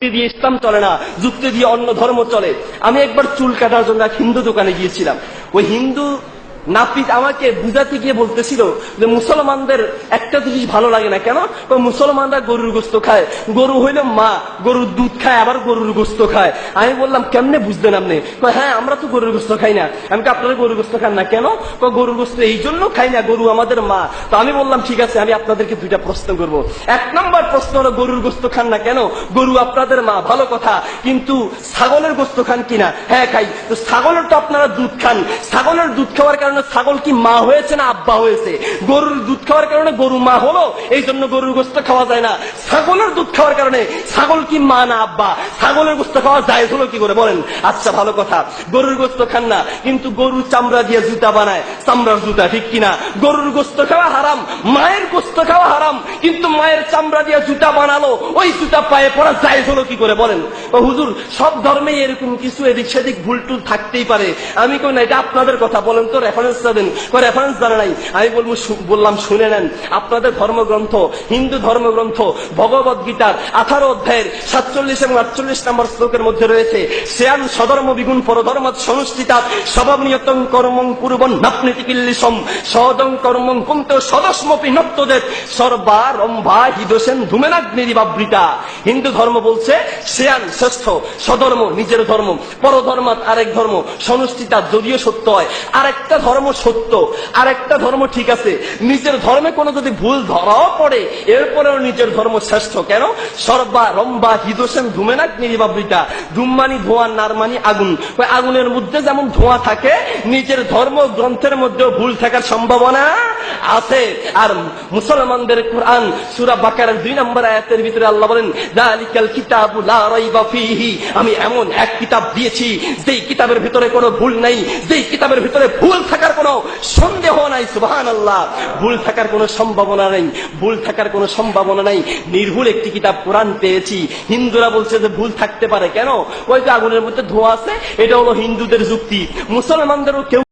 যুক্তি দিয়ে ইসলাম চলে না, যুক্তি দিয়ে অন্য ধর্ম চলে। আমি একবার চুল কাটার জন্য এক হিন্দু দোকানে গিয়েছিলাম। ওই হিন্দু নাপিত আমাকে বুঝাতে গিয়ে বলতেছিল যে মুসলমানদের একটা জিনিস ভালো লাগে না, কেন? মুসলমানরা গরুর গোস্ত খায়। গরু হইলে মা, গরুর দুধ খায়, আবার গরুর গোস্ত খায়। আমি বললাম, কেমনে বুঝতেন আপনি? হ্যাঁ আমরা তো গরুর গোস্ত খাই না। আমি আপনারা গরুর গোস্ত খান না কেন? গরুর গোস্ত এই জন্য খাই না, গরু আমাদের মা। তো আমি বললাম, ঠিক আছে, আমি আপনাদেরকে দুইটা প্রশ্ন করব। এক নম্বর প্রশ্ন হলো, গরুর গোস্ত খান না কেন? গরু আপনাদের মা, ভালো কথা, কিন্তু ছাগলের গোস্ত খান কিনা? হ্যাঁ খাই। তো ছাগলের তো আপনারা দুধ খান। ছাগলের দুধ খাওয়ার কারণে ছাগল কি মা হয়েছে না আব্বা হয়েছে? গরুর দুধ খাওয়ার কারণে গরু মা হলো? এই জন্য গরুর গোস্ত খাওয়া যায় না। ছাগলের দুধ খাওয়ার কারণে ছাগল কি মা না আব্বা? ছাগলের গোস্ত খাওয়া যায় হলো কি করে? বলেন। আচ্ছা ভালো কথা। গরুর গোস্ত খান না, কিন্তু গরুর চামড়া দিয়ে জুতা বানায়। চামড়ার জুতা, ঠিক কিনা গরুর গোস্ত খাওয়া হারাম, মায়ের গোস্ত খাওয়া হারাম, কিন্তু মায়ের চামড়া দিয়ে জুতা বানালো, ওই জুতা পায়ে পড়া যায় হলো কি করে? বলেন। ও হুজুর, সব ধর্মে এরকম কিছু এদিক সেদিক ভুল টুল থাকতেই পারে। আমি কই না, এটা আপনাদের কথা, বলেন তো রেফারেন্স দেন। রেফারেন্স জানা নাই। আমি বলব বললাম শুনে নেন। আপনাদের ধর্মগ্রন্থ, হিন্দু ধর্মগ্রন্থ, ভগবত গীতার আঠারো অধ্যায়ের সাতচল্লিশ এবং আটচল্লিশ নম্বর শ্লোকের মধ্যে রয়েছে শ্রেয়ান সধর্ম বিগুণ পরধর্মত সংস্থিতাত স্বভাব নিয়তং কর্মং পূর্বন নাপনীতি কিল্লিসম সদং কর্মং কুন্ত সদস্মপি নপ্তদের সর্বারম্ভা হিদোসেন ধূমেনাগ্নিরিবাবৃতা হিন্দু ধর্ম বলছে শ্রেয়ান শ্রেষ্ঠ স্বধর্ম নিজের ধর্ম পরধর্মাত আরেক ধর্ম সংস্থিতা যদিও সত্য হয়। আরেকটা ধর্ম সত্য। আরেকটা ধর্ম ঠিক আছে। নিজের ধর্মে কোনো যদি ভুল ধরাও পড়ে, এরপরেও নিজের ধর্ম শ্রেষ্ঠ। কেন? সর্বা রম্বা হিদোসেন ধূমেনাক নিরিবাবৃতা। ধূমমানি, ধোঁয়া, নারমানি, আগুন। আগুনের মধ্যে যেমন ধোঁয়া থাকে, নিজের ধর্ম গ্রন্থের মধ্যেও ভুল থাকার সম্ভাবনা আছে। আর মুসলমানদের কোরআন, সুরা বাকারের দুই নম্বর আয়াতের ভিতরে আল্লাহ বলেন আমি এমন এক কিতাব দিয়েছি, যেই কিতাবের ভিতরে কোনো ভুল নাই, যেই কিতাবের ভিতরে ভুল থাকার কোনো সন্দেহ নাই, সুবহানাল্লাহ। ভুল থাকার কোনো সম্ভাবনা নেই। ভুল থাকার কোনো সম্ভাবনা নাই। নির্ভুল একটি কিতাব কোরআন পেয়েছি। হিন্দুরা বলছে যে ভুল থাকতে পারে। কেন? ওই যে আগুনের মধ্যে ধোঁয়া আছে, এটা হলো হিন্দুদের যুক্তি। মুসলমানদেরও কেউ